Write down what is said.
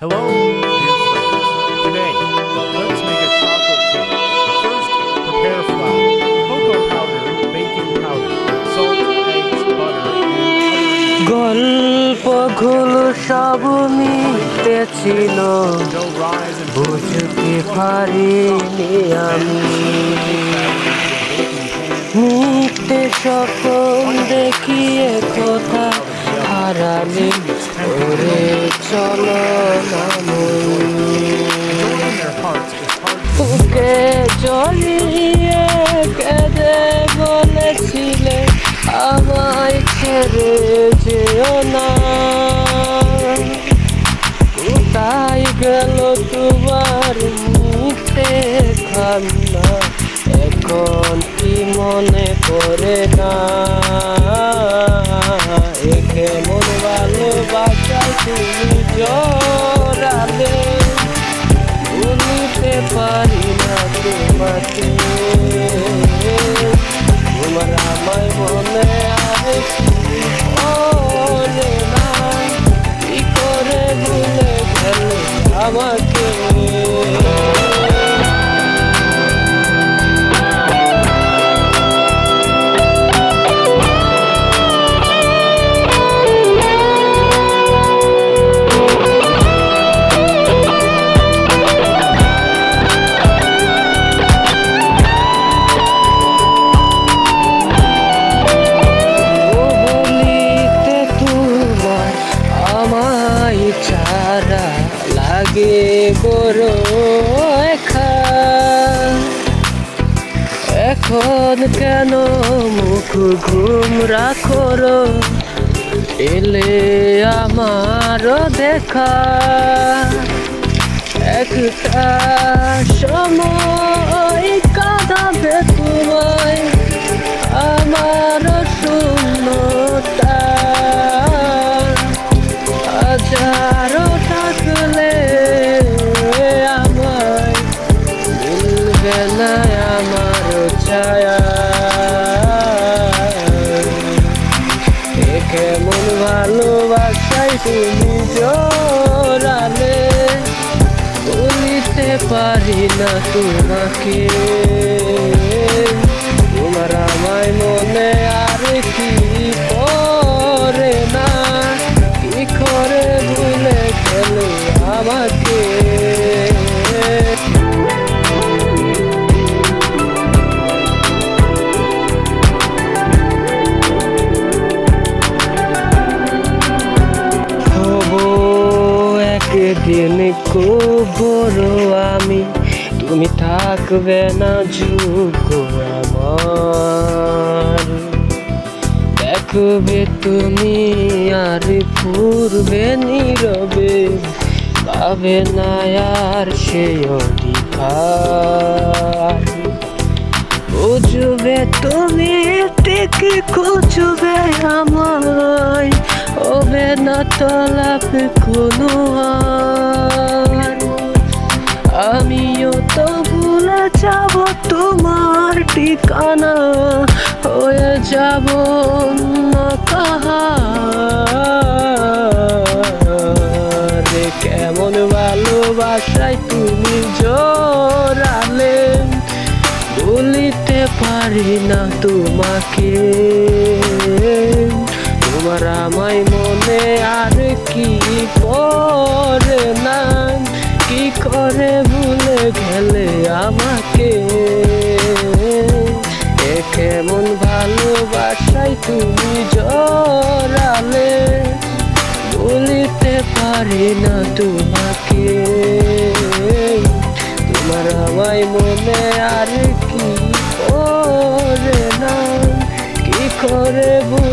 Hello, dear friends. Today, let's make a chocolate cake. First, prepare flour, cocoa powder, baking powder, salt, eggs, butter, and other গল্পগুলো সব মিথ্যে ছিল বুঝতে পারিনি আমি মিথ্যে স্বপ্ন দেখিয়ে কথা হারালে ওরে বুকে জড়িয়ে কেঁদে বলেছিলে আমায় ছেড়ে যেও না কোথায় গেল তোমার মিথ্যে খান্না এখন কি মনে পড়ে না জড়ালে ভুলিতে পারি না তোমাকে। তোমার আমায় মনে আরে বলে না, কি করে ভুলে গেল আমাকে? এখন কেন মুখ ঘুম রাখো এলে আমার দেখা। একটা সময় কাদা তোমায়। কেমন ভালোবাসাই তুমি জোরালে? বলিতে পারি না তোমাকে। তোমার আমায় মনে আর কি খুব বড় আমি। তুমি থাকবে না যুগ আমার। দেখবে তুমি আর পূর্বে নীরবে, পাবে না আর সে অধিকার। বুঝবে তুমি ঠিক, খুঁজবে আমায়। না তলাপ কোনো আর আমিও তো ভুলে যাব তোমার ঠিকানা। হয়ে যাব কাহারে কেমন ভালোবাসায় তুমি জোরালে বলিতে পারি না তোমাকে। তোমার আমায় মনে আর কি পড়ে না কি করে ভুলে গেলে আমাকে? কেমন ভালোবাসায় তুমি জড়ালে? বলিতে পারি না তোমাকে। তোমার আমায় মনে আর কি করে না কি করে ভুলে